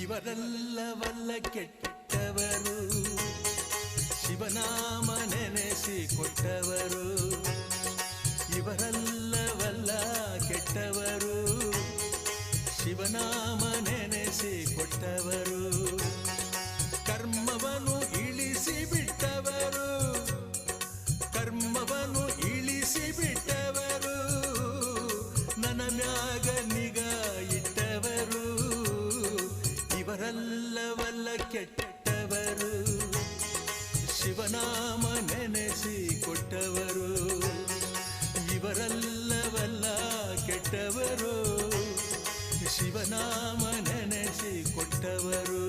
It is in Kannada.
ಇವರೆಲ್ಲವಲ್ಲ ಕೆಟ್ಟವರು. ಶಿವನಾಮ ನೆನೆಸಿ ಕೊಟ್ಟವರು ಇವರೆಲ್ಲವಲ್ಲ ಕೆಟ್ಟವರು. ಶಿವನಾಮ ನೆನೆಸಿ ಕೊಟ್ಟವರು ಕರ್ಮವನ್ನು ಇಳಿಸಿ ಬಿಟ್ಟವರು ಕರ್ಮವನ್ನು ಕೆಟ್ಟವರು ಶಿವನಾಮ ನೆನೆಸಿ ಕೊಟ್ಟವರು ಇವರಲ್ಲವಲ್ಲ ಕೆಟ್ಟವರು ಶಿವನಾಮ ನೆನೆಸಿ ಕೊಟ್ಟವರು